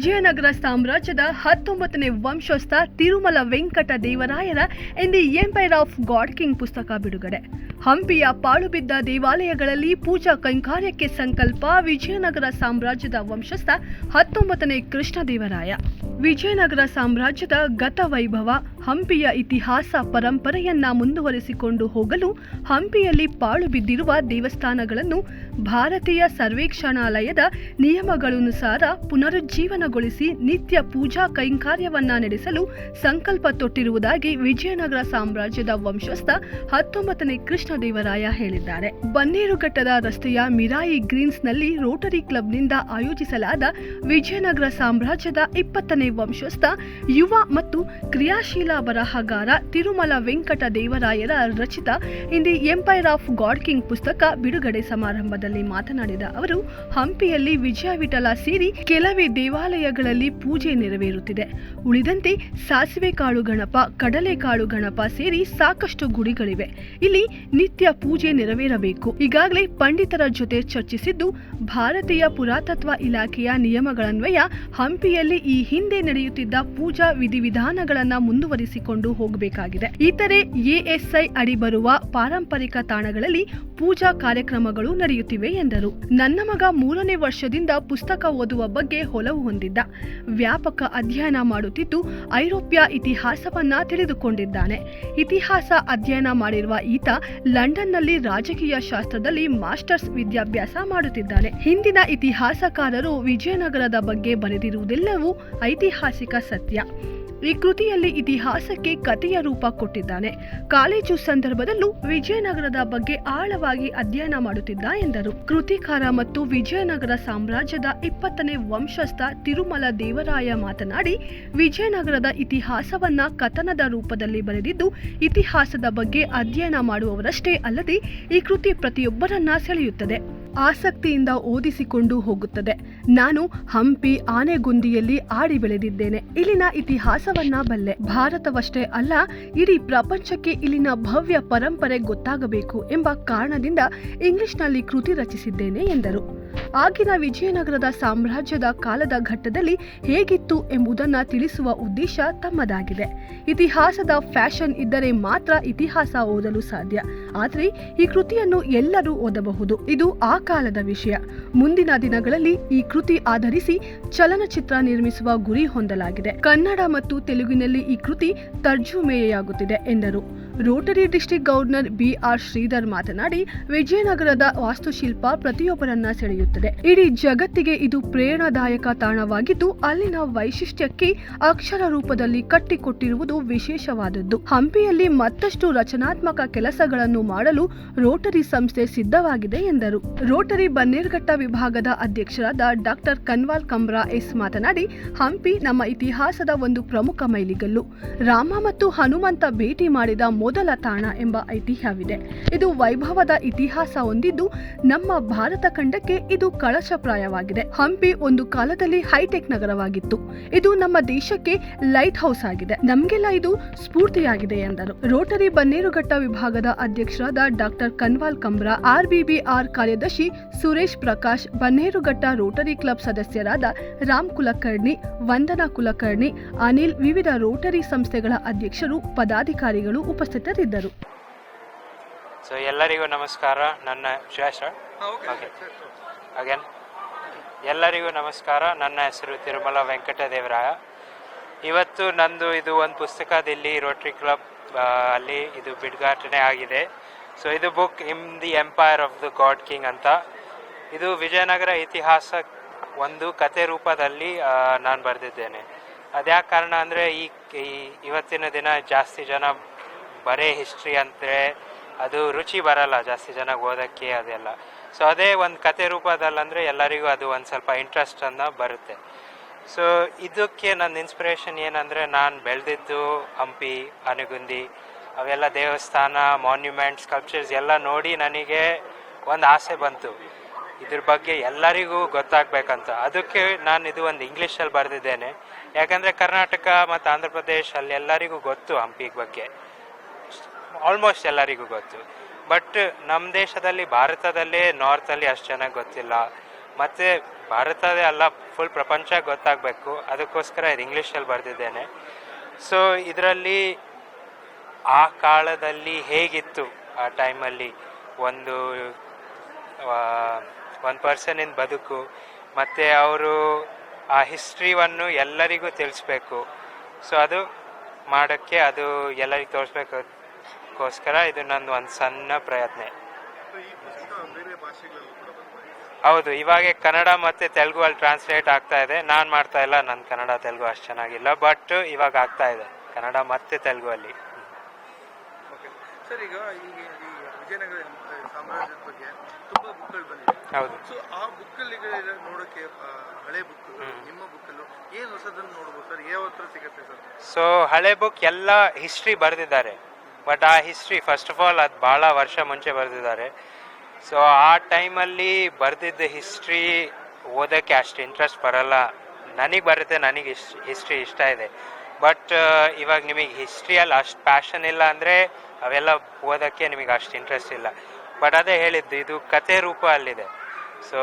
ವಿಜಯನಗರ ಸಾಮ್ರಾಜ್ಯದ ಹತ್ತೊಂಬತ್ತನೇ ವಂಶಸ್ಥ Tirumala Venkata ದೇವರಾಯರ in the empire of god king ಪುಸ್ತಕ ಬಿಡುಗಡೆ. ಹಂಪಿಯ ಪಾಳುಬಿದ್ದ ದೇವಾಲಯಗಳಲ್ಲಿ ಪೂಜಾ ಕೈಂಕಾರ್ಯಕ್ಕೆ ಸಂಕಲ್ಪ ವಿಜಯನಗರ ಸಾಮ್ರಾಜ್ಯದ ವಂಶಸ್ಥ ಹತ್ತೊಂಬತ್ತನೇ ಕೃಷ್ಣದೇವರಾಯ. ವಿಜಯನಗರ ಸಾಮ್ರಾಜ್ಯದ ಗತ ವೈಭವ ಹಂಪಿಯ ಇತಿಹಾಸ ಪರಂಪರೆಯನ್ನ ಮುಂದುವರೆಸಿಕೊಂಡು ಹೋಗಲು ಹಂಪಿಯಲ್ಲಿ ಪಾಳು ಬಿದ್ದಿರುವ ದೇವಸ್ಥಾನಗಳನ್ನು ಭಾರತೀಯ ಸರ್ವೇಕ್ಷಣಾಲಯದ ನಿಯಮಗಳನುಸಾರ ಪುನರುಜ್ಜೀವನಗೊಳಿಸಿ ನಿತ್ಯ ಪೂಜಾ ಕೈಂಕಾರ್ಯವನ್ನ ನಡೆಸಲು ಸಂಕಲ್ಪ ತೊಟ್ಟಿರುವುದಾಗಿ ವಿಜಯನಗರ ಸಾಮ್ರಾಜ್ಯದ ವಂಶಸ್ಥ ಹತ್ತೊಂಬತ್ತನೇ ಕೃಷ್ಣದೇವರಾಯ ಹೇಳಿದ್ದಾರೆ. ಬನ್ನೇರುಘಟ್ಟದ ರಸ್ತೆಯ ಮಿರಾಯಿ ಗ್ರೀನ್ಸ್ನಲ್ಲಿ ರೋಟರಿ ಕ್ಲಬ್ನಿಂದ ಆಯೋಜಿಸಲಾದ ವಿಜಯನಗರ ಸಾಮ್ರಾಜ್ಯದ ಇಪ್ಪತ್ತನೇ ವಂಶಸ್ಥ ಯುವ ಮತ್ತು ಕ್ರಿಯಾಶೀಲ ಬರಹಗಾರ ತಿರುಮಲ ವೆಂಕಟ ದೇವರಾಯರ ರಚಿತ in the empire of god king ಪುಸ್ತಕ ಬಿಡುಗಡೆ ಸಮಾರಂಭದಲ್ಲಿ ಮಾತನಾಡಿದ ಅವರು, ಹಂಪಿಯಲ್ಲಿ ವಿಜಯ ವಿಠಲ ಸೇರಿ ಕೆಲವೇ ದೇವಾಲಯಗಳಲ್ಲಿ ಪೂಜೆ ನೆರವೇರುತ್ತಿದೆ. ಉಳಿದಂತೆ ಸಾಸಿವೆ ಕಾಳು ಗಣಪ ಕಡಲೆಕಾಳು ಗಣಪ ಸೇರಿ ಸಾಕಷ್ಟು ಗುಡಿಗಳಿವೆ. ಇಲ್ಲಿ ನಿತ್ಯ ಪೂಜೆ ನೆರವೇರಬೇಕು. ಈಗಾಗಲೇ ಪಂಡಿತರ ಜೊತೆ ಚರ್ಚಿಸಿದ್ದು, ಭಾರತೀಯ ಪುರಾತತ್ವ ಇಲಾಖೆಯ ನಿಯಮಗಳನ್ವಯ ಹಂಪಿಯಲ್ಲಿ ಈ ಹಿಂದೆ ನಡೆಯುತ್ತಿದ್ದ ಪೂಜಾ ವಿಧಿವಿಧಾನಗಳನ್ನು ಮುಂದುವರಿಸಿಕೊಂಡು ಹೋಗಬೇಕಾಗಿದೆ. ಇತರೆ ಎಎಸ್ಐ ಅಡಿ ಬರುವ ಪಾರಂಪರಿಕ ತಾಣಗಳಲ್ಲಿ ಪೂಜಾ ಕಾರ್ಯಕ್ರಮಗಳು ನಡೆಯುತ್ತಿವೆ ಎಂದರು. ನನ್ನ ಮಗ ಮೂರನೇ ವರ್ಷದಿಂದ ಪುಸ್ತಕ ಓದುವ ಬಗ್ಗೆ ಒಲವು ಹೊಂದಿದ್ದ. ವ್ಯಾಪಕ ಅಧ್ಯಯನ ಮಾಡುತ್ತಿದ್ದು ಐರೋಪ್ಯ ಇತಿಹಾಸವನ್ನ ತಿಳಿದುಕೊಂಡಿದ್ದಾನೆ. ಇತಿಹಾಸ ಅಧ್ಯಯನ ಮಾಡಿರುವ ಈತ ಲಂಡನ್ನಲ್ಲಿ ರಾಜಕೀಯ ಶಾಸ್ತ್ರದಲ್ಲಿ ಮಾಸ್ಟರ್ಸ್ ವಿದ್ಯಾಭ್ಯಾಸ ಮಾಡುತ್ತಿದ್ದಾನೆ. ಹಿಂದಿನ ಇತಿಹಾಸಕಾರರು ವಿಜಯನಗರದ ಬಗ್ಗೆ ಬರೆದಿರುವುದೆಲ್ಲವೂ ಐತಿಹಾಸಿಕ ಸತ್ಯ. ಈ ಕೃತಿಯಲ್ಲಿ ಇತಿಹಾಸಕ್ಕೆ ಕಥೆಯ ರೂಪ ಕೊಟ್ಟಿದ್ದಾನೆ. ಕಾಲೇಜು ಸಂದರ್ಭದಲ್ಲೂ ವಿಜಯನಗರದ ಬಗ್ಗೆ ಆಳವಾಗಿ ಅಧ್ಯಯನ ಮಾಡುತ್ತಿದ್ದ ಎಂದರು. ಕೃತಿಕಾರ ಮತ್ತು ವಿಜಯನಗರ ಸಾಮ್ರಾಜ್ಯದ ಇಪ್ಪತ್ತನೇ ವಂಶಸ್ಥ ತಿರುಮಲ ದೇವರಾಯ ಮಾತನಾಡಿ, ವಿಜಯನಗರದ ಇತಿಹಾಸವನ್ನ ಕಥನದ ರೂಪದಲ್ಲಿ ಬರೆದಿದ್ದು, ಇತಿಹಾಸದ ಬಗ್ಗೆ ಅಧ್ಯಯನ ಮಾಡುವವರಷ್ಟೇ ಅಲ್ಲದೆ ಈ ಕೃತಿ ಪ್ರತಿಯೊಬ್ಬರನ್ನ ಸೆಳೆಯುತ್ತದೆ. ಆಸಕ್ತಿಯಿಂದ ಓದಿಸಿಕೊಂಡು ಹೋಗುತ್ತದೆ. ನಾನು ಹಂಪಿ ಆನೆಗುಂದಿಯಲ್ಲಿ ಆಡಿ ಬೆಳೆದಿದ್ದೇನೆ. ಇಲ್ಲಿನ ಇತಿಹಾಸವನ್ನ ಬಲ್ಲೆ. ಭಾರತವಷ್ಟೇ ಅಲ್ಲ, ಇಡೀ ಪ್ರಪಂಚಕ್ಕೆ ಇಲ್ಲಿನ ಭವ್ಯ ಪರಂಪರೆ ಗೊತ್ತಾಗಬೇಕು ಎಂಬ ಕಾರಣದಿಂದ ಇಂಗ್ಲಿಷ್ನಲ್ಲಿ ಕೃತಿ ರಚಿಸಿದ್ದೇನೆ ಎಂದರು. ಆಗಿನ ವಿಜಯನಗರದ ಸಾಮ್ರಾಜ್ಯದ ಕಾಲದ ಘಟ್ಟದಲ್ಲಿ ಹೇಗಿತ್ತು ಎಂಬುದನ್ನ ತಿಳಿಸುವ ಉದ್ದೇಶ ತಮ್ಮದಾಗಿದೆ. ಇತಿಹಾಸದ ಫ್ಯಾಷನ್ ಇದ್ದರೆ ಮಾತ್ರ ಇತಿಹಾಸ ಓದಲು ಸಾಧ್ಯ. ಆದರೆ ಈ ಕೃತಿಯನ್ನು ಎಲ್ಲರೂ ಓದಬಹುದು. ಇದು ಆ ಕಾಲದ ವಿಷಯ. ಮುಂದಿನ ದಿನಗಳಲ್ಲಿ ಈ ಕೃತಿ ಆಧರಿಸಿ ಚಲನಚಿತ್ರ ನಿರ್ಮಿಸುವ ಗುರಿ ಹೊಂದಲಾಗಿದೆ. ಕನ್ನಡ ಮತ್ತು ತೆಲುಗಿನಲ್ಲಿ ಈ ಕೃತಿ ತರ್ಜುಮೆಯಾಗುತ್ತಿದೆ ಎಂದರು. Rotary district governor B R Sridhar ಮಾತನಾಡಿ, ವಿಜಯನಗರದ ವಾಸ್ತುಶಿಲ್ಪ ಪ್ರತಿಯೊಬ್ಬರನ್ನ ಸೆಳೆಯುತ್ತದೆ. ಇಡೀ ಜಗತ್ತಿಗೆ ಇದು ಪ್ರೇರಣಾದಾಯಕ ತಾಣವಾಗಿದ್ದು, ಅಲ್ಲಿನ ವೈಶಿಷ್ಟ್ಯಕ್ಕೆ ಅಕ್ಷರ ರೂಪದಲ್ಲಿ ಕಟ್ಟಿಕೊಟ್ಟಿರುವುದು ವಿಶೇಷವಾದದ್ದು. ಹಂಪಿಯಲ್ಲಿ ಮತ್ತಷ್ಟು ರಚನಾತ್ಮಕ ಕೆಲಸಗಳನ್ನು ಮಾಡಲು ರೋಟರಿ ಸಂಸ್ಥೆ ಸಿದ್ಧವಾಗಿದೆ ಎಂದರು. ರೋಟರಿ ಬನ್ನೇರ್ಘಟ್ಟ ವಿಭಾಗದ ಅಧ್ಯಕ್ಷರಾದ ಡಾಕ್ಟರ್ ಕನ್ವಾಲ್ ಕಂಬ್ರಾ ಎಸ್ ಮಾತನಾಡಿ, ಹಂಪಿ ನಮ್ಮ ಇತಿಹಾಸದ ಒಂದು ಪ್ರಮುಖ ಮೈಲಿಗಲ್ಲು. ರಾಮ ಮತ್ತು ಹನುಮಂತ ಭೇಟಿ ಮಾಡಿದ ಮೊದಲ ತಾಣ ಎಂಬ ಐತಿಹ್ಯವಿದೆ. ಇದು ವೈಭವದ ಇತಿಹಾಸ ಹೊಂದಿದ್ದು, ನಮ್ಮ ಭಾರತ ಖಂಡಕ್ಕೆ ಇದು ಕಳಶಪ್ರಾಯವಾಗಿದೆ. ಹಂಪಿ ಒಂದು ಕಾಲದಲ್ಲಿ ಹೈಟೆಕ್ ನಗರವಾಗಿತ್ತು. ಇದು ನಮ್ಮ ದೇಶಕ್ಕೆ ಲೈಟ್ ಹೌಸ್ ಆಗಿದೆ. ನಮಗೆಲ್ಲ ಇದು ಸ್ಫೂರ್ತಿಯಾಗಿದೆ ಎಂದರು. ರೋಟರಿ ಬನ್ನೇರುಘಟ್ಟ ವಿಭಾಗದ ಅಧ್ಯಕ್ಷರಾದ ಡಾಕ್ಟರ್ ಕನ್ವಾಲ್ ಕಂಬ್ರಾ, ಆರ್ಬಿಬಿಆರ್ ಕಾರ್ಯದರ್ಶಿ ಸುರೇಶ್ ಪ್ರಕಾಶ್, ಬನ್ನೇರುಘಟ್ಟ ರೋಟರಿ ಕ್ಲಬ್ ಸದಸ್ಯರಾದ ರಾಮ್ ಕುಲಕರ್ಣಿ, ವಂದನಾ ಕುಲಕರ್ಣಿ, ಅನಿಲ್, ವಿವಿಧ ರೋಟರಿ ಸಂಸ್ಥೆಗಳ ಅಧ್ಯಕ್ಷರು, ಪದಾಧಿಕಾರಿಗಳು ಉಪಸ್ಥಿತರಿದ್ದರು ಸೊ ಎಲ್ಲರಿಗೂ ನಮಸ್ಕಾರ. ನನ್ನ ಶ್ರೇಷ ಓಕೆ ಅಗೇನ್ ಎಲ್ಲರಿಗೂ ನಮಸ್ಕಾರ. ನನ್ನ ಹೆಸರು ತಿರುಮಲ ವೆಂಕಟದೇವರಾಯ. ಇವತ್ತು ನಂದು ಇದು ಒಂದು ಪುಸ್ತಕದಲ್ಲಿ ರೋಟ್ರಿ ಕ್ಲಬ್ ಅಲ್ಲಿ ಇದು ಬಿಡುಗಾಟನೆ ಆಗಿದೆ. ಸೊ ಇದು book in the empire of the god king ಅಂತ. ಇದು ವಿಜಯನಗರ ಇತಿಹಾಸ ಒಂದು ಕತೆ ರೂಪದಲ್ಲಿ ನಾನು ಬರೆದಿದ್ದೇನೆ. ಅದ್ಯಾಕೆ ಕಾರಣ ಅಂದರೆ ಈ- ಇವತ್ತಿನ ದಿನ ಜಾಸ್ತಿ ಜನ ಬರೇ ಹಿಸ್ಟ್ರಿ ಅಂದರೆ ಅದು ರುಚಿ ಬರಲ್ಲ ಜಾಸ್ತಿ ಜನ ಓದೋಕ್ಕೆ ಅದೆಲ್ಲ. ಸೊ ಅದೇ ಒಂದು ಕತೆ ರೂಪದಲ್ಲಂದರೆ ಎಲ್ಲರಿಗೂ ಅದು ಒಂದು ಸ್ವಲ್ಪ ಇಂಟ್ರೆಸ್ಟನ್ನು ಬರುತ್ತೆ. ಸೊ ಇದಕ್ಕೆ ನನ್ನ ಇನ್ಸ್ಪಿರೇಷನ್ ಏನಂದರೆ ನಾನು ಬೆಳೆದಿದ್ದು ಹಂಪಿ ಅನುಗುಂದಿ ಅವೆಲ್ಲ ದೇವಸ್ಥಾನ ಮಾನ್ಯುಮೆಂಟ್ ಸ್ಕಲ್ಪ್ಚರ್ಸ್ ಎಲ್ಲ ನೋಡಿ ನನಗೆ ಒಂದು ಆಸೆ ಬಂತು. ಇದ್ರ ಬಗ್ಗೆ ಎಲ್ಲರಿಗೂ ಗೊತ್ತಾಗಬೇಕಂತ. ಅದಕ್ಕೆ ನಾನು ಇದು ಒಂದು ಇಂಗ್ಲೀಷಲ್ಲಿ ಬರೆದಿದ್ದೇನೆ. ಯಾಕಂದರೆ ಕರ್ನಾಟಕ ಮತ್ತು ಆಂಧ್ರ ಪ್ರದೇಶ ಅಲ್ಲಿ ಎಲ್ಲರಿಗೂ ಗೊತ್ತು ಹಂಪಿ ಬಗ್ಗೆ. ಆಲ್ಮೋಸ್ಟ್ ಎಲ್ಲರಿಗೂ ಗೊತ್ತು. ಬಟ್ ನಮ್ಮ ದೇಶದಲ್ಲಿ, ಭಾರತದಲ್ಲೇ ನಾರ್ತಲ್ಲಿ ಅಷ್ಟು ಚೆನ್ನಾಗಿ ಗೊತ್ತಿಲ್ಲ. ಮತ್ತು ಭಾರತದೇ ಅಲ್ಲ ಫುಲ್ ಪ್ರಪಂಚ ಗೊತ್ತಾಗಬೇಕು. ಅದಕ್ಕೋಸ್ಕರ ಇದು ಇಂಗ್ಲೀಷಲ್ಲಿ ಬರೆದಿದ್ದೇನೆ. ಸೊ ಇದರಲ್ಲಿ ಆ ಕಾಲದಲ್ಲಿ ಹೇಗಿತ್ತು? ಆ ಟೈಮಲ್ಲಿ ಒಂದು ಒಂದು ಪರ್ಸನಿನ ಬದುಕು, ಮತ್ತು ಅವರು ಆ ಹಿಸ್ಟ್ರಿವನ್ನು ಎಲ್ಲರಿಗೂ ತಿಳಿಸ್ಬೇಕು. ಸೊ ಅದು ಮಾಡೋಕ್ಕೆ ಅದು ಎಲ್ಲರಿಗೂ ತೋರಿಸ್ಬೇಕೋಸ್ಕರ ಇದು ನಂದು ಒಂದು ಸಣ್ಣ ಪ್ರಯತ್ನ. ಹೌದು ಇವಾಗ ಕನ್ನಡ ಮತ್ತು ತೆಲುಗು ಅಲ್ಲಿ ಟ್ರಾನ್ಸ್ಲೇಟ್ ಆಗ್ತಾ ಇದೆ. ನಾನು ಮಾಡ್ತಾ ಇಲ್ಲ ನನ್ನ ಕನ್ನಡ ತೆಲುಗು ಅಷ್ಟು ಚೆನ್ನಾಗಿಲ್ಲ ಬಟ್ ಇವಾಗ ಆಗ್ತಾ ಇದೆ ಕನ್ನಡ ಮತ್ತು ತೆಲುಗು ಅಲ್ಲಿ ಹೌದು. ಸೊ ಹಳೆ ಬುಕ್ ಎಲ್ಲ ಹಿಸ್ಟ್ರಿ ಬರೆದಿದ್ದಾರೆ. ಬಟ್ ಆ ಹಿಸ್ಟ್ರಿ ಫಸ್ಟ್ ಆಫ್ ಆಲ್ ಅದು ಭಾಳ ವರ್ಷ ಮುಂಚೆ ಬರೆದಿದ್ದಾರೆ. ಸೊ ಆ ಟೈಮಲ್ಲಿ ಬರೆದಿದ್ದ ಹಿಸ್ಟ್ರಿ ಓದೋಕ್ಕೆ ಅಷ್ಟು ಇಂಟ್ರೆಸ್ಟ್ ಬರಲ್ಲ. ನನಗೆ ಬರುತ್ತೆ, ನನಗೆ ಇಶ್ ಹಿಸ್ಟ್ರಿ ಇಷ್ಟ ಇದೆ. ಬಟ್ ಇವಾಗ ನಿಮಗೆ ಹಿಸ್ಟ್ರಿಯಲ್ಲಿ ಅಷ್ಟು ಪ್ಯಾಷನ್ ಇಲ್ಲ ಅಂದರೆ ಅವೆಲ್ಲ ಓದೋಕ್ಕೆ ನಿಮಗೆ ಅಷ್ಟು ಇಂಟ್ರೆಸ್ಟ್ ಇಲ್ಲ. ಬಟ್ ಅದೇ ಹೇಳಿದ್ದು, ಇದು ಕತೆ ರೂಪ ಅಲ್ಲಿದೆ. ಸೊ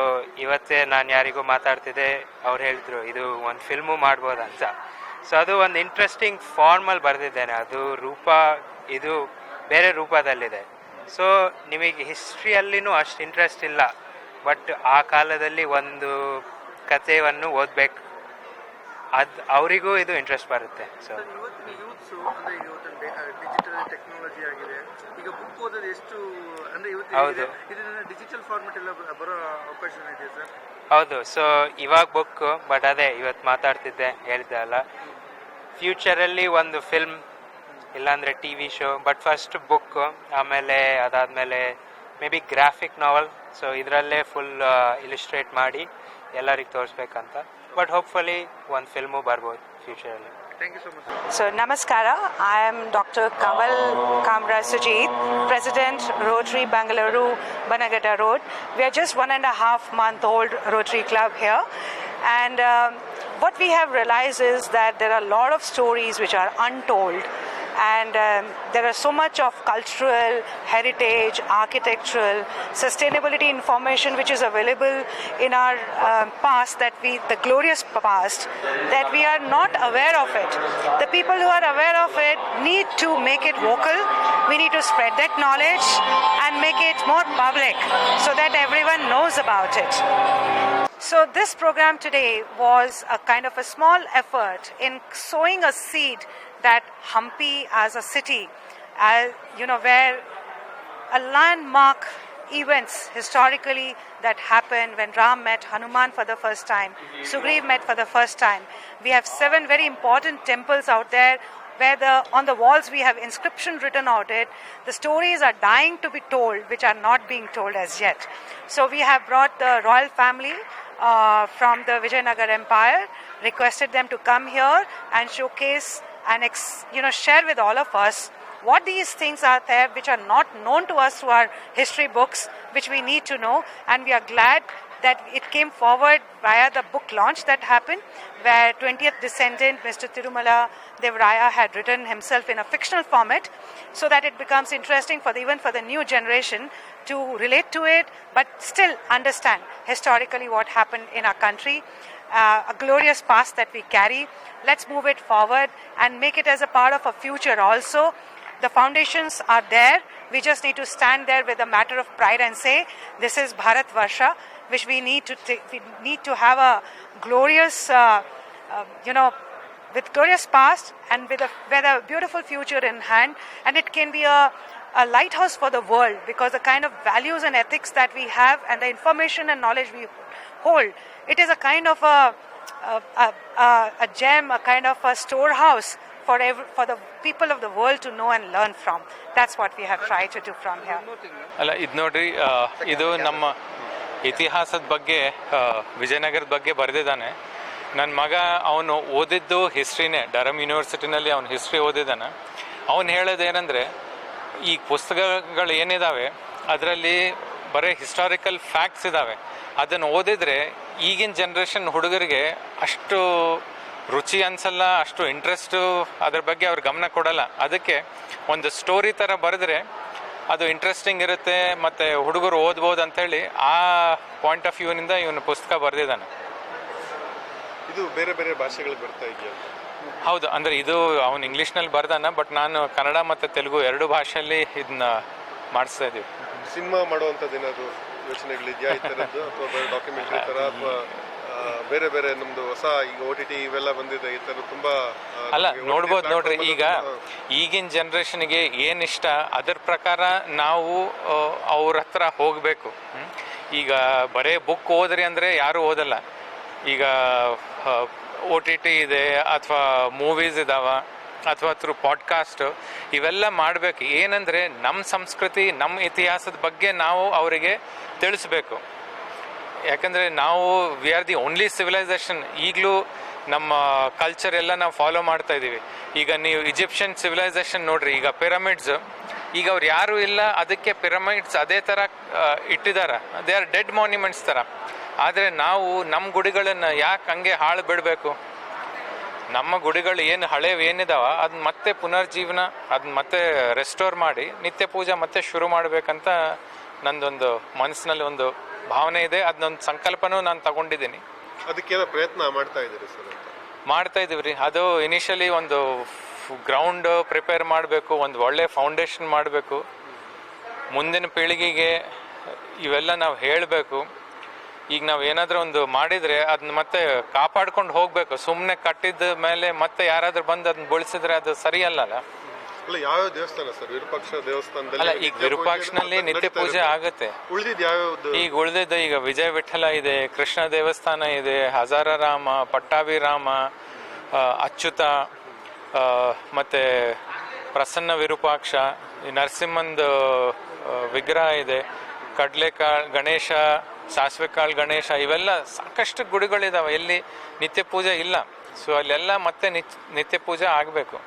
ಇವತ್ತೇ ನಾನು ಯಾರಿಗೂ ಮಾತಾಡ್ತಿದ್ದೆ, ಅವ್ರು ಹೇಳಿದ್ರು, ಇದು ಒಂದು ಫಿಲ್ಮು ಮಾಡ್ಬೋದಂತ ಸೊ ಅದು ಒಂದು ಇಂಟ್ರೆಸ್ಟಿಂಗ್ ಫಾರ್ಮಲ್ಲಿ ಬರೆದಿದ್ದೇನೆ. ಅದು ರೂಪ ಇದು ಬೇರೆ ರೂಪದಲ್ಲಿದೆ. ಸೊ ನಿಮಗೆ ಹಿಸ್ಟ್ರಿಯಲ್ಲಿನೂ ಅಷ್ಟು ಇಂಟ್ರೆಸ್ಟ್ ಇಲ್ಲ. ಬಟ್ ಆ ಕಾಲದಲ್ಲಿ ಒಂದು ಕಥೆಯನ್ನು ಓದಬೇಕು. ಅದು ಅವರಿಗೂ ಇದು ಇಂಟ್ರೆಸ್ಟ್ ಬರುತ್ತೆ. ಸೊ ಟೆಕ್ನಾಲಜಿ ಆಗಿದೆ. ಈಗ ಬುಕ್ ಓದೋದು ಎಷ್ಟು ಅಂದ್ರೆ ಇವತ್ತು ಡಿಜಿಟಲ್ ಫಾರ್ಮೆಟ್ ಎಲ್ಲ ಬರೋ ಅವಕಾಶ ಇದೆ ಸರ್? ಹೌದು ಸೊ ಇವಾಗ ಬುಕ್ ಬಟ್ ಅದೇ ಇವತ್ತು ಮಾತಾಡ್ತಿದ್ದೆ, ಹೇಳಿದ್ದೆ ಅಲ್ಲ. ಫ್ಯೂಚರಲ್ಲಿ ಒಂದು ಫಿಲ್ಮ್ ಇಲ್ಲಾಂದರೆ T V show but first book ಆಮೇಲೆ ಅದಾದಮೇಲೆ may be graphic novel so ಇದರಲ್ಲೇ ಫುಲ್ ಇಲಿಸ್ಟ್ರೇಟ್ ಮಾಡಿ ಎಲ್ಲರಿಗೆ ತೋರಿಸ್ಬೇಕಂತ. ಬಟ್ ಹೋಪ್ಫುಲಿ ಒಂದು ಫಿಲ್ಮು ಬರ್ಬೋದು ಫ್ಯೂಚರಲ್ಲಿ Thank you so much. So, Namaskara. I am Dr. Kamal Kamra Sujit, President, Rotary Bangalore, Banagata Road. We are just one and a half month old Rotary Club here. And um, what we have realized is that there are a lot of stories which are untold and um, there are so much of cultural, heritage, architectural, sustainability information which is available in our um past that we, the glorious past, that we are not aware of it. The people who are aware of it need to make it vocal. We need to spread that knowledge and make it more public so that everyone knows about it. So, this program today was a kind of a small effort in sowing a seed that Hampi as a city, uh, you know, where a landmark events historically that happened when Ram met Hanuman for the first time, Sugriv met for the first time. We have seven very important temples out there where the on the walls we have inscription written out it. The stories are dying to be told, which are not being told as yet. So we have brought the royal family uh, from the Vijayanagar Empire, requested them to come here and showcase and ex- you know share with all of us what these things are there which are not known to us through our history books, which we need to know, and we are glad that it came forward via the book launch that happened, where 20th descendant Mr. Tirumala Devraya had written himself in a fictional format, so that it becomes interesting for the, even for the new generation to relate to it, but still understand historically what happened in our country. Uh, a glorious past that we carry. Let's move it forward and make it as a part of a future also. The foundations are there. We just need to stand there with a matter of pride and say, "This is Bharat Varsha," which we need to we need to have a glorious, uh, uh, you know, with glorious past and with a with a beautiful future in hand. And it can be a a lighthouse for the world because the kind of values and ethics that we have and the information and knowledge we hold, it is a kind of a a, a, a, gem, a kind of a storehouse for every, for the people of the world to know and learn from. That's what we have tried to do from here. ಅಲ್ಲ ಇದು ನೋಡ್ರಿ ಇದು ನಮ್ಮ ಇತಿಹಾಸದ ಬಗ್ಗೆ ವಿಜಯನಗರದ ಬಗ್ಗೆ ಬರೆದಿದ್ದಾನೆ ನನ್ನ ಮಗ ಅವನು ಓದಿದ್ದು ಹಿಸ್ಟ್ರಿನೇ ಡರಮ್ ಯೂನಿವರ್ಸಿಟಿನಲ್ಲಿ ಅವನು ಹಿಸ್ಟ್ರಿ ಓದಿದ್ದಾನೆ ಅವನು ಹೇಳೋದೇನೆಂದರೆ ಈ ಪುಸ್ತಕಗಳು ಏನಿದ್ದಾವೆ ಅದರಲ್ಲಿ ಬರೀ ಹಿಸ್ಟಾರಿಕಲ್ ಫ್ಯಾಕ್ಟ್ಸ್ ಇದ್ದಾವೆ ಅದನ್ನು ಓದಿದರೆ ಈಗಿನ ಜನ್ರೇಷನ್ ಹುಡುಗರಿಗೆ ಅಷ್ಟು ರುಚಿ ಅನ್ಸಲ್ಲ ಅಷ್ಟು ಇಂಟ್ರೆಸ್ಟು ಅದ್ರ ಬಗ್ಗೆ ಅವ್ರು ಗಮನ ಕೊಡಲ್ಲ. ಅದಕ್ಕೆ ಒಂದು ಸ್ಟೋರಿ ಥರ ಬರೆದ್ರೆ ಅದು ಇಂಟ್ರೆಸ್ಟಿಂಗ್ ಇರುತ್ತೆ ಮತ್ತು ಹುಡುಗರು ಓದ್ಬೋದು ಅಂತೇಳಿ ಆ ಪಾಯಿಂಟ್ ಆಫ್ ವ್ಯೂನಿಂದ ಇವನು ಪುಸ್ತಕ ಬರೆದಿದ್ದಾನೆ. ಇದು ಬೇರೆ ಬೇರೆ ಭಾಷೆಗಳಿಗೆ ಬರ್ತಾ ಇದೆಯಾ? ಹೌದು ಅಂದರೆ ಇದು ಅವನು ಇಂಗ್ಲೀಷ್ನಲ್ಲಿ ಬರ್ದಾನ ಬಟ್ ನಾನು ಕನ್ನಡ ಮತ್ತು ತೆಲುಗು ಎರಡು ಭಾಷೆಯಲ್ಲಿ ಇದನ್ನ ಮಾಡಿಸ್ತಾ ಇದ್ದೀವಿ ಸಿನಿಮಾ ಮಾಡುವಂಥದ್ದು ಏನಾದ್ರು ಯೋಚನೆಗಳಿದೆಯಾ? ಈ ಥರದ್ದು? ಅಥವಾ ಬೇರೆ ಡಾಕ್ಯುಮೆಂಟ್ರಿ ಥರ? ಅಥವಾ ಬೇರೆ ಬೇರೆ ನಮ್ದು ಹೊಸ ಈಗ ಓ ಟಿ ಟಿ ಇವೆಲ್ಲ ಬಂದಿದೆ ಈ ಥರ ತುಂಬಾ ಅಲ್ಲ ನೋಡ್ಬೋದು ನೋಡ್ರಿ ಈಗ ಈಗಿನ ಜನ್ರೇಷನ್ಗೆ ಏನು ಇಷ್ಟ ಅದ್ರ ಪ್ರಕಾರ ನಾವು ಅವ್ರ ಹತ್ರ ಹೋಗಬೇಕು. ಈಗ ಬರೇ ಬುಕ್ ಓದ್ರಿ ಅಂದರೆ ಯಾರು ಓದಲ್ಲ. ಈಗ ಓ ಟಿ ಟಿ ಇದೆ ಅಥವಾ ಮೂವೀಸ್ ಇದಾವ. ಅಥವಾ ಥ್ರೂ ಪಾಡ್ಕಾಸ್ಟ್ ಇವೆಲ್ಲ ಮಾಡಬೇಕು. ಏನಂದರೆ ನಮ್ಮ ಸಂಸ್ಕೃತಿ ನಮ್ಮ ಇತಿಹಾಸದ ಬಗ್ಗೆ ನಾವು ಅವರಿಗೆ ತಿಳಿಸ್ಬೇಕು. ಯಾಕಂದರೆ, ನಾವು we are the only civilization ಈಗಲೂ ನಮ್ಮ ಕಲ್ಚರ್ ಎಲ್ಲ ನಾವು ಫಾಲೋ ಮಾಡ್ತಾ ಇದ್ದೀವಿ. ಈಗ ನೀವು ಈಜಿಪ್ಷಿಯನ್ ಸಿವಿಲೈಸೇಷನ್ ನೋಡ್ರಿ, ಈಗ ಪಿರಮಿಡ್ಸ್ ಈಗ ಅವ್ರು ಯಾರು ಇಲ್ಲ, ಅದಕ್ಕೆ ಪಿರಮಿಡ್ಸ್ ಅದೇ ಥರ ಇಟ್ಟಿದ್ದಾರೆ ದೇ ಆರ್ ಡೆಡ್ ಮಾನ್ಯುಮೆಂಟ್ಸ್ ಥರ ಆದರೆ ನಾವು ನಮ್ಮ ಗುಡಿಗಳನ್ನು ಯಾಕೆ ಹಂಗೆ ಹಾಳು ಬಿಡಬೇಕು? ನಮ್ಮ ಗುಡಿಗಳು ಏನು ಹಳೇವು ಏನಿದಾವ ಅದನ್ನ ಮತ್ತೆ ಪುನರ್ಜೀವನ ಅದನ್ನ ಮತ್ತೆ ರೆಸ್ಟೋರ್ ಮಾಡಿ ನಿತ್ಯ ಪೂಜೆ ಮತ್ತೆ ಶುರು ಮಾಡಬೇಕಂತ ನಂದೊಂದು ಮನಸ್ಸಿನಲ್ಲಿ ಒಂದು ಭಾವನೆ ಇದೆ. ಅದನ್ನೊಂದು ಸಂಕಲ್ಪನೂ ನಾನು ತಗೊಂಡಿದ್ದೀನಿ. ಅದಕ್ಕೆ ಪ್ರಯತ್ನ ಮಾಡ್ತಾ ಇದ್ದೀರಿ ಸರ್ ಮಾಡ್ತಾ ಇದೀವಿ ರೀ ಅದು ಇನಿಷಿಯಲಿ ಒಂದು ಗ್ರೌಂಡ್ ಪ್ರಿಪೇರ್ ಮಾಡಬೇಕು ಒಂದು ಒಳ್ಳೆ ಫೌಂಡೇಶನ್ ಮಾಡಬೇಕು. ಮುಂದಿನ ಪೀಳಿಗೆಗೆ ಇವೆಲ್ಲ ನಾವು ಹೇಳಬೇಕು. ಈಗ ನಾವು ಏನಾದರೂ ಒಂದು ಮಾಡಿದರೆ ಅದನ್ನ ಮತ್ತೆ ಕಾಪಾಡ್ಕೊಂಡು ಹೋಗಬೇಕು. ಸುಮ್ಮನೆ ಕಟ್ಟಿದ ಮೇಲೆ ಮತ್ತೆ ಯಾರಾದರೂ ಬಂದು ಅದನ್ನ ಬಳಸಿದ್ರೆ ಅದು ಸರಿಯಲ್ಲ ಅಲ್ಲ ಯಾವ ದೇವಸ್ಥಾನ ಸರ್? ವಿರೂಪಾಕ್ಷ ದೇವಸ್ಥಾನದಲ್ಲಿ ಅಲ್ಲ ಈಗ ವಿರೂಪಾಕ್ಷನಲ್ಲಿ ನಿತ್ಯ ಪೂಜೆ ಆಗುತ್ತೆ. ಉಳಿದಿದ್ದು ಯಾವ್ಯಾವ್ದು? ಈಗ ಉಳಿದಿದ್ದು ಈಗ ವಿಜಯ ವಿಠಲ ಇದೆ ಕೃಷ್ಣ ದೇವಸ್ಥಾನ ಇದೆ ಹಜಾರರಾಮ ಪಟ್ಟಾಭಿರಾಮ ರಾಮ ಅಚ್ಯುತ ಮತ್ತೆ ಪ್ರಸನ್ನ ವಿರೂಪಾಕ್ಷ ಈ ನರಸಿಂಹಂದು ವಿಗ್ರಹ ಇದೆ ಕಡಲೆಕಾಳು ಗಣೇಶ ಸಾಸಿವೆ ಕಾಳು, ಗಣೇಶ ಇವೆಲ್ಲ ಸಾಕಷ್ಟು ಗುಡಿಗಳಿದಾವೆ. ಎಲ್ಲಿ ನಿತ್ಯ ಪೂಜೆ ಇಲ್ಲ. ಸೊ ಅಲ್ಲೆಲ್ಲ ಮತ್ತೆ ನಿತ್ಯ ನಿತ್ಯ ಪೂಜೆ ಆಗಬೇಕು.